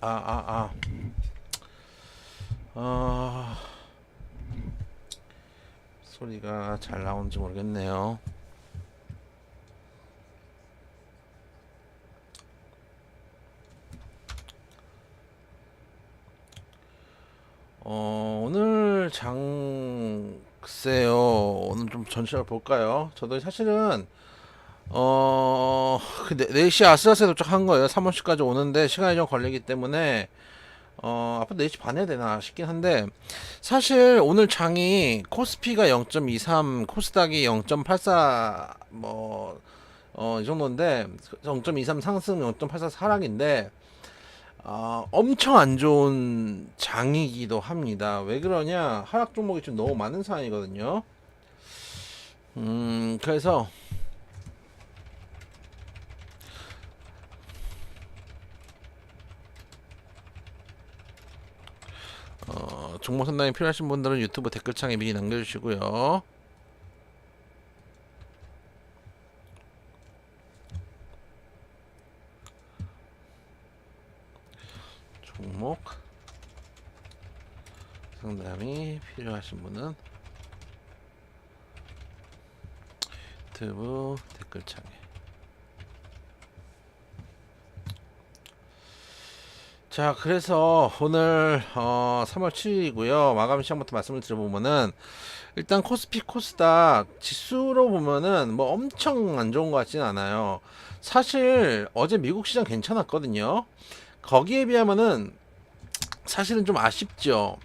아, 아, 아. 어... 소리가 잘 나오는지 모르겠네요. 어, 오늘 장, 글쎄요. 오늘 좀 전체를 볼까요? 저도 사실은, 어, 그 4시 아슬아슬 도착한 거예요. 3월시까지 오는데 시간이 좀 걸리기 때문에, 어, 앞으로 4시 반에 되나 싶긴 한데, 사실 오늘 장이 코스피가 0.23, 코스닥이 0.84, 뭐, 어, 이 정도인데, 0.23 상승, 0.84 하락인데, 아, 엄청 안 좋은 장이기도 합니다. 왜 그러냐? 하락 종목이 좀 너무 많은 상황이거든요. 음, 그래서 어, 종목 상담이 필요하신 분들은 유튜브 댓글창에 미리 남겨주시고요. 종목 상담이 필요하신 분은 유튜브 댓글창에 자 그래서 오늘 어, 3월 7일이고요 마감 시장부터 말씀을 드려보면은 일단 코스피 코스닥 지수로 보면은 뭐 엄청 안 좋은 것 같지는 않아요 사실 어제 미국 시장 괜찮았거든요 거기에 비하면은 사실은 좀 아쉽죠.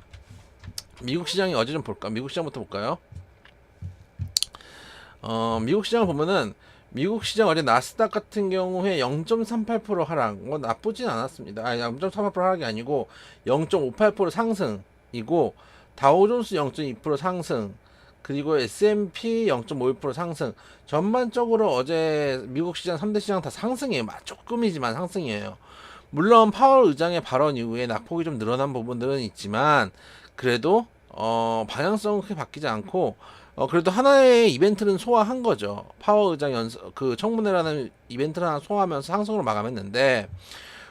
미국 시장이 어제 좀 볼까? 미국 시장부터 볼까요? 어, 미국 시장을 보면은 미국 시장 어제 나스닥 같은 경우에 0.38% 하락, 뭐 나쁘진 않았습니다. 아니, 0.38% 하락이 아니고 0.58% 상승이고 다우존스 0.2% 상승, 그리고 S&P 0.51% 상승. 전반적으로 어제 미국 시장 3대 시장 다 상승이에요. 막 조금이지만 상승이에요. 물론 파월 의장의 발언 이후에 낙폭이 좀 늘어난 부분들은 있지만 그래도 어 방향성은 크게 바뀌지 않고 어 그래도 하나의 이벤트는 소화한 거죠. 파월 의장 연서 그 청문회라는 이벤트를 하나 소화하면서 상승으로 마감했는데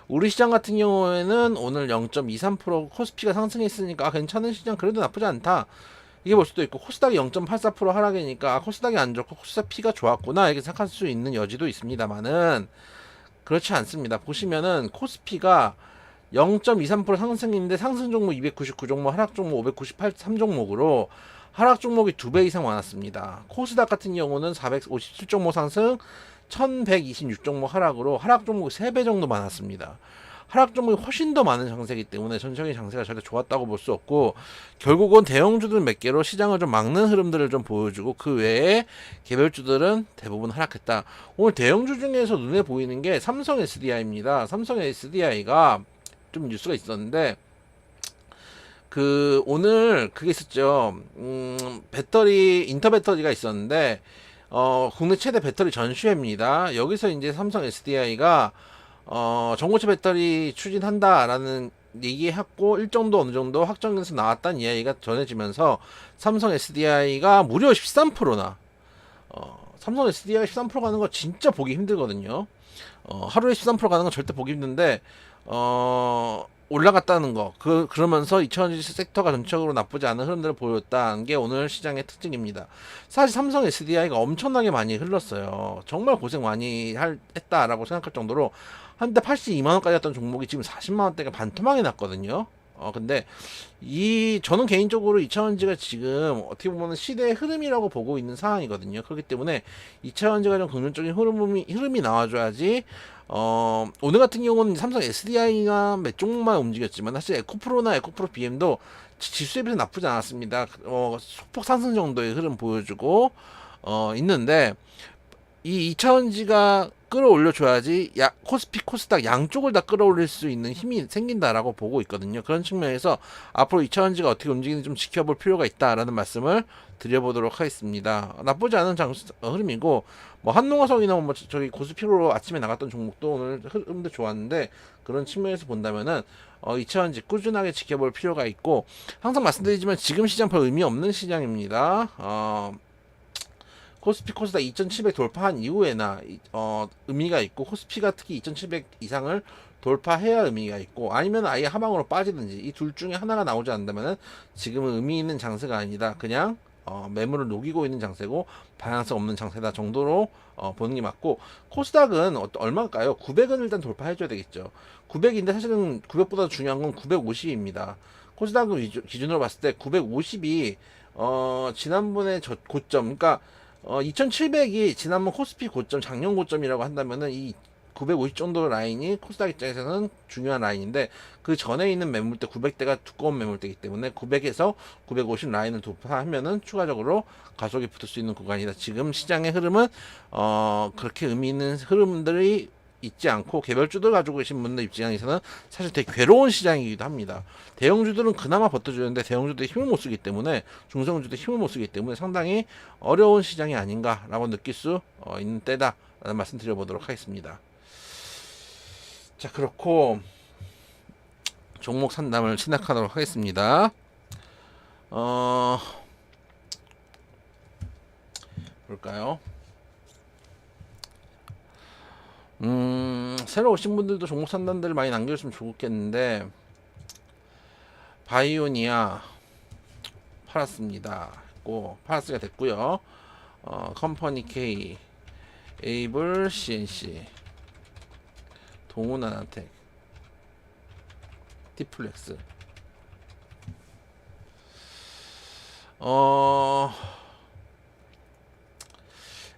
우리 시장 같은 경우에는 오늘 0.23% 코스피가 상승했으니까 아, 괜찮은 시장 그래도 나쁘지 않다. 이게 볼 수도 있고 코스닥이 0.84% 하락이니까 아, 코스닥이 안 좋고 코스닥 피가 좋았구나 이렇게 생각할 수 있는 여지도 있습니다만은 그렇지 않습니다. 보시면은 코스피가 0.23% 상승인데 상승 종목 299 종목, 하락 종목 598 3종목으로 하락 종목이 두 배 이상 많았습니다. 코스닥 같은 경우는 457 종목 상승, 1126 종목 하락으로 하락 종목이 3배 정도 많았습니다. 하락 종목이 훨씬 더 많은 장세이기 때문에 전체적인 장세가 절대 좋았다고 볼 수 없고 결국은 대형주들 몇 개로 시장을 좀 막는 흐름들을 좀 보여주고 그 외에 개별주들은 대부분 하락했다. 오늘 대형주 중에서 눈에 보이는 게 삼성 SDI입니다. 삼성 SDI가 좀 뉴스가 있었는데 그 오늘 그게 있었죠. 음, 배터리 인터 배터리가 있었는데 어, 국내 최대 배터리 전시회입니다. 여기서 이제 삼성 SDI가 어, 전고체 배터리 추진한다라는 얘기했고 일정도 어느 정도 확정돼서 나왔다는 이야기가 전해지면서 삼성 SDI가 무려 13%나 어, 삼성 SDI가 13% 가는 거 진짜 보기 힘들거든요. 어, 하루에 13% 가는 건 절대 보기 힘든데 어, 올라갔다는 거. 그, 그러면서 2000지 섹터가 전체적으로 나쁘지 않은 흐름들을 보였다는 게 오늘 시장의 특징입니다. 사실 삼성 SDI가 엄청나게 많이 흘렀어요. 정말 고생 많이 할, 했다라고 생각할 정도로 한때 82만 원까지 했던 종목이 지금 40만 원대가 반토막이 났거든요. 어, 근데 이, 저는 개인적으로 2000원지가 지금 어떻게 보면 시대의 흐름이라고 보고 있는 상황이거든요. 그렇기 때문에 2000원지가 좀 긍정적인 흐름이, 흐름이 나와줘야지 어, 오늘 같은 경우는 삼성 SDI가 몇 종목만 움직였지만 사실 에코프로나 에코프로 BM도 지수에 비해서 나쁘지 않았습니다. 어, 소폭 상승 정도의 흐름 보여주고 어, 있는데 이 2차원지가 끌어올려줘야지 야, 코스피 코스닥 양쪽을 다 끌어올릴 수 있는 힘이 생긴다라고 보고 있거든요. 그런 측면에서 앞으로 2차원지가 어떻게 움직이는지 좀 지켜볼 필요가 있다라는 말씀을 드려보도록 하겠습니다. 나쁘지 않은 장, 어, 흐름이고 뭐 한농화성이나 뭐 저기 고스피로 아침에 나갔던 종목도 오늘 흐름도 좋았는데 그런 측면에서 본다면은 어, 2차원지 꾸준하게 지켜볼 필요가 있고 항상 말씀드리지만 지금 시장 별 의미 없는 시장입니다. 어, 코스피 코스닥 2700 돌파한 이후에나 어, 의미가 있고 코스피가 특히 2700 이상을 돌파해야 의미가 있고 아니면 아예 하방으로 빠지든지 이 둘 중에 하나가 나오지 않는다면은 지금은 의미 있는 장세가 아니다. 그냥 어, 매물을 녹이고 있는 장세고 방향성 없는 장세다 정도로 어, 보는 게 맞고 코스닥은 어, 얼마일까요? 900은 일단 돌파해줘야 되겠죠. 900인데 사실은 900보다 중요한 건 950입니다. 코스닥을 기준- 기준으로 봤을 때 950이 어, 지난번에 저 고점, 그러니까 어, 2700이 지난번 코스피 고점, 작년 고점이라고 한다면은 이 950 정도 라인이 코스닥 입장에서는 중요한 라인인데 그 전에 있는 매물대 900대가 두꺼운 매물대이기 때문에 900에서 950 라인을 돌파하면은 추가적으로 가속이 붙을 수 있는 구간이다. 지금 시장의 흐름은 어 그렇게 의미 있는 흐름들이 있지 않고 개별주들 가지고 계신 분들 입장에서는 사실 되게 괴로운 시장이기도 합니다. 대형주들은 그나마 버텨주는데 대형주들이 힘을 못 쓰기 때문에 중성주들이 힘을 못 쓰기 때문에 상당히 어려운 시장이 아닌가라고 느낄 수 어, 있는 때다라는 말씀 드려보도록 하겠습니다. 자 그렇고 종목 상담을 시작하도록 하겠습니다. 어 볼까요? 음 새로 오신 분들도 종목 상담들 많이 남겨주시면 좋겠는데 바이오니아 팔았습니다. 고 팔았으가 됐고요. 어 컴퍼니 K 에이블 CNC 동훈 아나텍 디플렉스. 어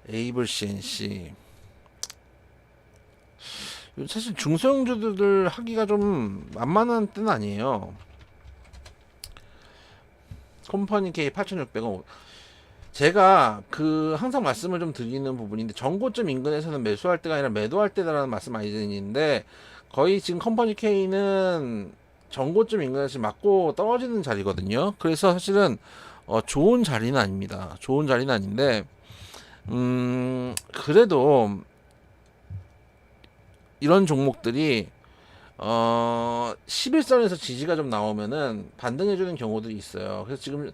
에이블 CNC 사실 중소형주들 하기가 좀 만만한 때는 아니에요. 컴퍼니 K 8600원 제가 그 항상 말씀을 좀 드리는 부분인데 전고점 인근에서는 매수할 때가 아니라 매도할 때다라는 말씀 많이 드리는데 거의 지금 컴퍼니 K는 전고점 인근에서 맞고 떨어지는 자리거든요. 그래서 사실은 어, 좋은 자리는 아닙니다. 좋은 자리는 아닌데 음 그래도 이런 종목들이 어 11선에서 지지가 좀 나오면은 반등해주는 경우들이 있어요. 그래서 지금 와-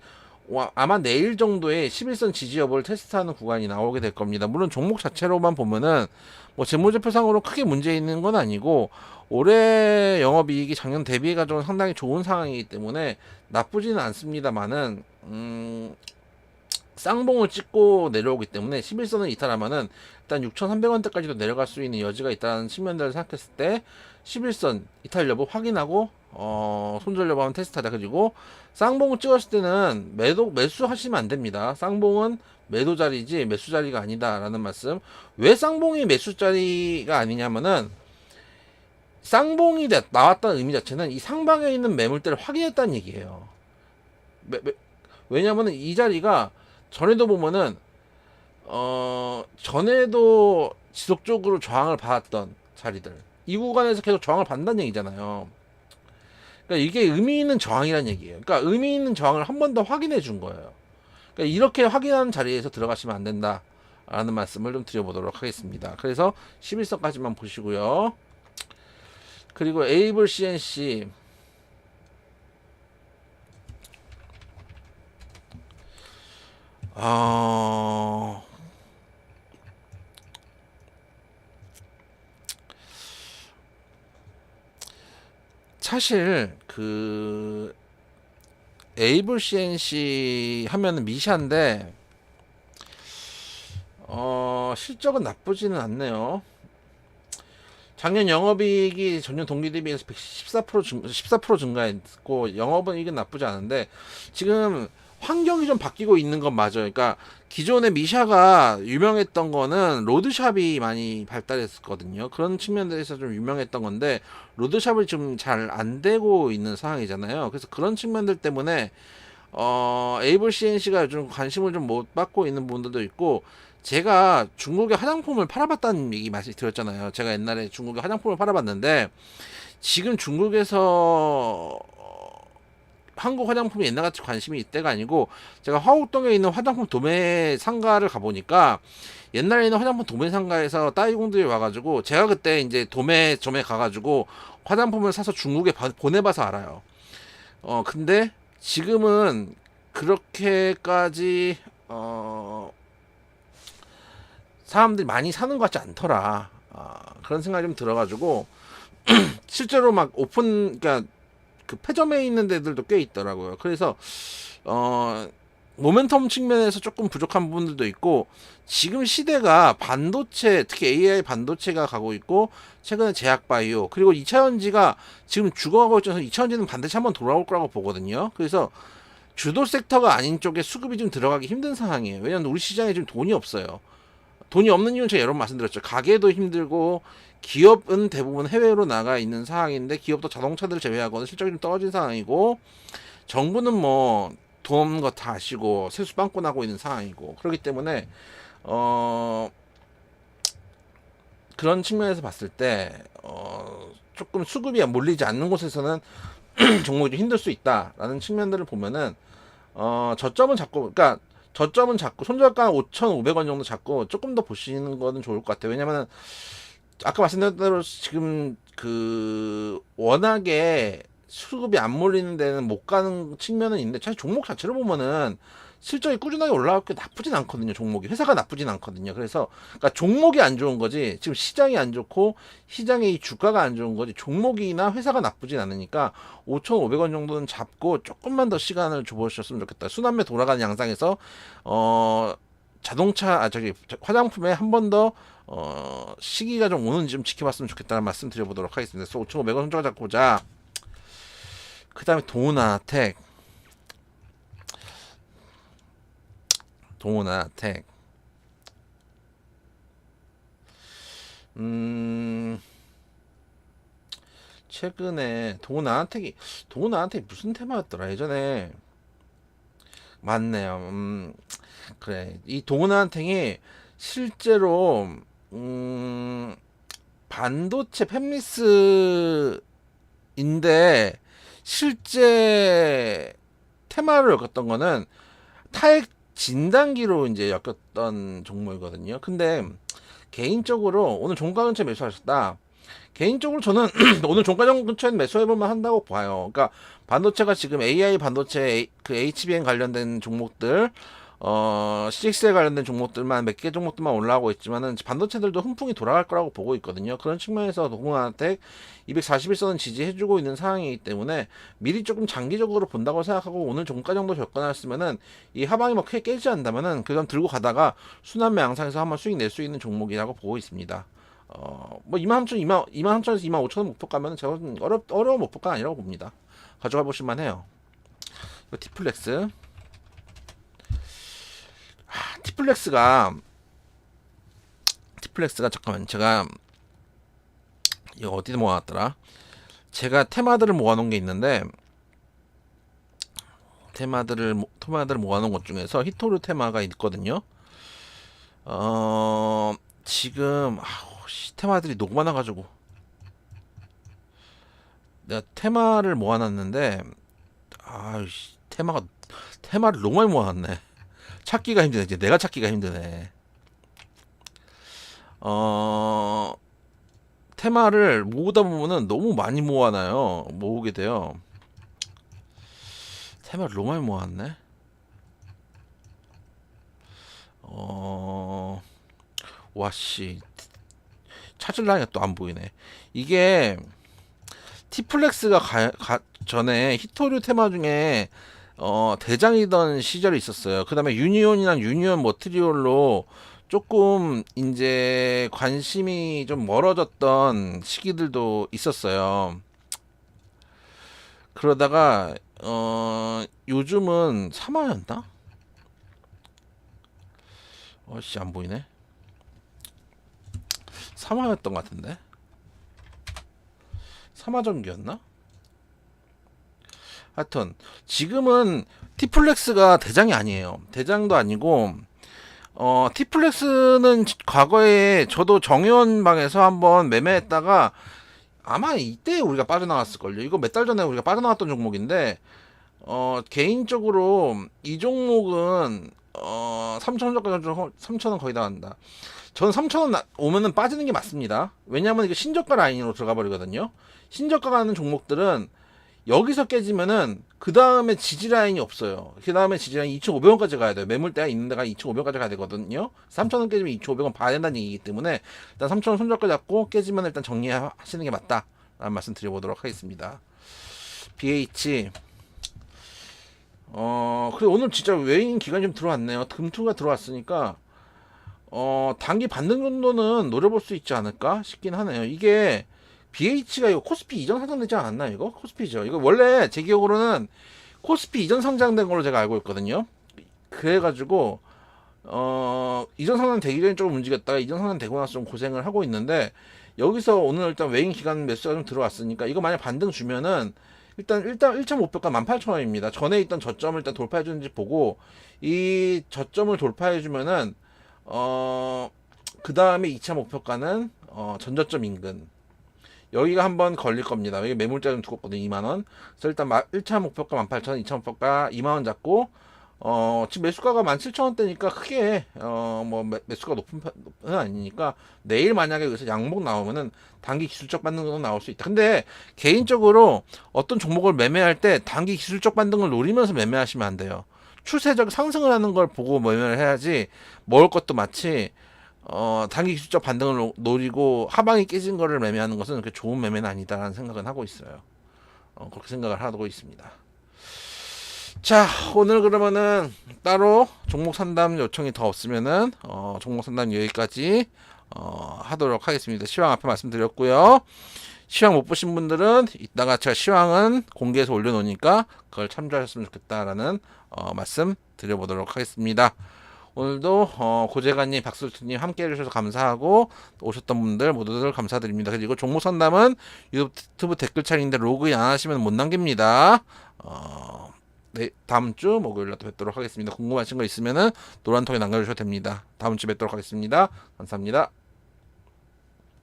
아마 내일 정도에 11선 지지 여부를 테스트하는 구간이 나오게 될 겁니다. 물론 종목 자체로만 보면은 뭐 재무제표상으로 크게 문제 있는 건 아니고 올해 영업이익이 작년 대비해 가지고 상당히 좋은 상황이기 때문에 나쁘지는 않습니다만은 음, 쌍봉을 찍고 내려오기 때문에 11선을 이탈하면은 일단 6,300원대까지도 내려갈 수 있는 여지가 있다는 측면들을 생각했을 때 11선 이탈 여부 확인하고 어, 손절 여부 한번 테스트하자 그리고 쌍봉을 찍었을 때는 매도 매수 하시면 안 됩니다. 쌍봉은 매도 자리지 매수 자리가 아니다라는 말씀. 왜 쌍봉이 매수 자리가 아니냐면은 쌍봉이 돼- 나왔다는 의미 자체는 이 상방에 있는 매물대를 확인했다는 얘기예요. 왜냐면은 이 자리가 전에도 보면은 어 전에도 지속적으로 저항을 받았던 자리들 이 구간에서 계속 저항을 받는다는 얘기잖아요. 그러니까 이게 의미 있는 저항이라는 얘기예요. 그러니까 의미 있는 저항을 한 번 더 확인해 준 거예요. 그러니까 이렇게 확인하는 자리에서 들어가시면 안 된다 라는 말씀을 좀 드려보도록 하겠습니다. 그래서 11선까지만 보시고요. 그리고 에이블 CNC 어... 사실 그 에이블 CNC 하면은 미샤인데 어 실적은 나쁘지는 않네요. 작년 영업이익이 전년 동기 대비해서 114% 증, 14% 증가했고 영업이익은 나쁘지 않은데 지금 환경이 좀 바뀌고 있는 건 맞아요. 그러니까 기존의 미샤가 유명했던 거는 로드샵이 많이 발달했었거든요. 그런 측면들에서 좀 유명했던 건데 로드샵이 좀잘 안 되고 있는 상황이잖아요. 그래서 그런 측면들 때문에 어, 에이블 CNC가 요즘 관심을 좀 못 받고 있는 부분들도 있고 제가 중국의 화장품을 팔아봤다는 얘기 말씀 드렸잖아요. 제가 옛날에 중국의 화장품을 팔아봤는데 지금 중국에서 어, 한국 화장품이 옛날같이 관심이 이때가 아니고 제가 화곡동에 있는 화장품 도매 상가를 가보니까 옛날에 있는 화장품 도매 상가에서 따이공들이 와가지고 제가 그때 이제 도매 점에 가가지고 화장품을 사서 중국에 바- 보내봐서 알아요. 어 근데 지금은 그렇게까지 어 사람들이 많이 사는 것 같지 않더라. 아, 그런 생각이 좀 들어가지고 실제로 막 오픈 그러니까 그 패점에 있는 데들도 꽤 있더라고요. 그래서 어 모멘텀 측면에서 조금 부족한 부분들도 있고 지금 시대가 반도체 특히 AI 반도체가 가고 있고 최근에 제약 바이오 그리고 2차 전지가 지금 죽어가고 있어서 2차 전지는 반드시 한번 돌아올 거라고 보거든요. 그래서 주도 섹터가 아닌 쪽에 수급이 좀 들어가기 힘든 상황이에요. 왜냐하면 우리 시장에 지금 돈이 없어요. 돈이 없는 이유는 제가 여러 번 말씀드렸죠. 가게도 힘들고 기업은 대부분 해외로 나가 있는 상황인데 기업도 자동차들을 제외하고는 실적이 좀 떨어진 상황이고 정부는 뭐 돈 거 다 아시고 세수 빵꾸나고 있는 상황이고 그렇기 때문에 어 그런 측면에서 봤을 때 어 조금 수급이 몰리지 않는 곳에서는 종목이 좀 힘들 수 있다라는 측면들을 보면은 어 저점은 잡고 그러니까 저점은 잡고 손절가 5,500원 정도 잡고 조금 더 보시는 거는 좋을 것 같아요. 왜냐면은 아까 말씀드린 대로 지금 그 워낙에 수급이 안 몰리는 데는 못 가는 측면은 있는데 사실 종목 자체를 보면은 실적이 꾸준하게 올라갈 게 나쁘진 않거든요. 종목이 회사가 나쁘진 않거든요. 그래서 그러니까 종목이 안 좋은 거지 지금 시장이 안 좋고 시장의 이 주가가 안 좋은 거지 종목이나 회사가 나쁘진 않으니까 5,500원 정도는 잡고 조금만 더 시간을 줘보셨으면 좋겠다. 순환매 돌아가는 양상에서 어 자동차 아 저기 화장품에 한 번 더 어 시기가 좀 오는지 좀 지켜봤으면 좋겠다는 말씀 드려보도록 하겠습니다. 그래서 5,500원 손절 잡고 자. 그 다음에 동훈아텍 동훈아텍 음 최근에 동훈아텍이 동훈아텍이 무슨 테마였더라 예전에? 맞네요. 음 그래. 이 동훈아텍이 실제로 음 반도체 팹리스인데 실제 테마를 엮었던 거는 타액 진단기로 이제 엮였던 종목이거든요. 근데 개인적으로 오늘 종가 근처에 매수하셨다. 개인적으로 저는 오늘 종가 근처에 매수해볼만 한다고 봐요. 그러니까 반도체가 지금 AI 반도체 그 HBM 관련된 종목들 어, CX에 관련된 종목들만 몇 개 종목들만 올라오고 있지만은 반도체들도 훈풍이 돌아갈 거라고 보고 있거든요. 그런 측면에서 동문한테 241선은 지지해주고 있는 상황이기 때문에 미리 조금 장기적으로 본다고 생각하고 오늘 종가 정도 접근했으면은 이 하방이 뭐 크게 깨지 않다면은 그점 들고 가다가 순환매 양상에서 한번 수익 낼 수 있는 종목이라고 보고 있습니다. 어, 뭐 23,000, 2만, 23,000에서 25,000원 목표 가면은 제가 어렵, 어려운 목표가 아니라고 봅니다. 가져가 보실만 해요. 이거 티플렉스. 티플렉스가 티플렉스가 잠깐만 제가 이거 어디 모아놨더라? 제가 테마들을 모아놓은 게 있는데 테마들을 모- 테마들을 모아놓은 것 중에서 히토르 테마가 있거든요. 어 지금 아우 씨, 테마들이 너무 많아가지고 내가 테마를 모아놨는데 아씨 테마가 테마를 너무 많이 모아놨네. 찾기가 힘드네. 이제 내가 찾기가 힘드네. 어, 테마를 모으다 보면은 너무 많이 모아놔요. 모으게 돼요. 테마를 너무 많이 모았네. 어, 와씨. 찾을라니까 또 안 보이네. 이게 티플렉스가 가, 가 전에 히토류 테마 중에 어, 대장이던 시절이 있었어요. 그 다음에 유니온이랑 유니온 머트리올로 조금 이제 관심이 좀 멀어졌던 시기들도 있었어요. 그러다가 어 요즘은 3화였나? 어씨 안 보이네. 3화였던 것 같은데. 3화 전기였나? 하여튼 지금은 티플렉스가 대장이 아니에요. 대장도 아니고 어 티플렉스는 지- 과거에 저도 정의원 방에서 한번 매매했다가 아마 이때 우리가 빠져나갔을 걸요. 이거 몇 달 전에 우리가 빠져나갔던 종목인데 어 개인적으로 이 종목은 어 3,000원까지 3,000원 거의 다 간다. 저는 3,000원 오면은 빠지는 게 맞습니다. 왜냐하면 이게 신저가 라인으로 들어가 버리거든요. 신저가 가는 종목들은 여기서 깨지면은 그 다음에 지지 라인이 없어요. 그 다음에 지지 라인 2,500원까지 가야 돼요. 매물대가 있는 데가 2,500원까지 가야 되거든요. 3,000원 깨지면 2,500원 봐야 된다는 얘기이기 때문에 일단 3,000원 손절가 잡고 깨지면 일단 정리하시는 게 맞다. 라는 말씀 드려보도록 하겠습니다. BH 어 그래 오늘 진짜 외인 기간이 좀 들어왔네요. 금투가 들어왔으니까 어 단기 반등 정도는 노려볼 수 있지 않을까 싶긴 하네요. 이게 BH가 이거 코스피 이전 상장되지 않았나 이거 코스피죠. 이거 원래 제 기억으로는 코스피 이전 상장된 걸로 제가 알고 있거든요. 그래가지고 어 이전 상장 되기 전에 조금 움직였다가 이전 상장 되고 나서 좀 고생을 하고 있는데 여기서 오늘 일단 외인 기간 매수가 좀 들어왔으니까 이거 만약 반등 주면은 일단 일단 1.5표가 18,000원입니다. 전에 있던 저점을 일단 돌파해 주는지 보고 이 저점을 돌파해 주면은 어 그다음에 2차 목표가는 어 전저점 인근 여기가 한번 걸릴 겁니다. 여기 매물자 좀 두껍거든요. 2만 원. 그래서 일단 1차 목표가 18,000원, 2차 목표가 2만 원 잡고 어, 지금 매수가가 17,000원대니까 크게 어, 뭐 매, 매수가 높은 편은 아니니까 내일 만약에 여기서 양목 나오면은 단기 기술적 반등은 나올 수 있다. 근데 개인적으로 어떤 종목을 매매할 때 단기 기술적 반등을 노리면서 매매하시면 안 돼요. 추세적 상승을 하는 걸 보고 매매를 해야지 먹을 것도 마치 어, 단기 기술적 반등을 노- 노리고 하방이 깨진 거를 매매하는 것은 그렇게 좋은 매매는 아니다라는 생각은 하고 있어요. 어, 그렇게 생각을 하고 있습니다. 자, 오늘 그러면은 따로 종목 상담 요청이 더 없으면은 어, 종목 상담 여기까지 어, 하도록 하겠습니다. 시황 앞에 말씀드렸고요. 시황 못 보신 분들은 이따가 제가 시황은 공개해서 올려놓으니까 그걸 참조하셨으면 좋겠다라는 어, 말씀 드려보도록 하겠습니다. 오늘도 어, 고재관님, 박술트님 함께 해주셔서 감사하고 오셨던 분들 모두들 감사드립니다. 그리고 종목 상담은 유튜브 댓글창인데 로그인 안 하시면 못 남깁니다. 어, 네, 다음 주 목요일에 또 뵙도록 하겠습니다. 궁금하신 거 있으면은 노란통에 남겨주셔도 됩니다. 다음 주 뵙도록 하겠습니다. 감사합니다.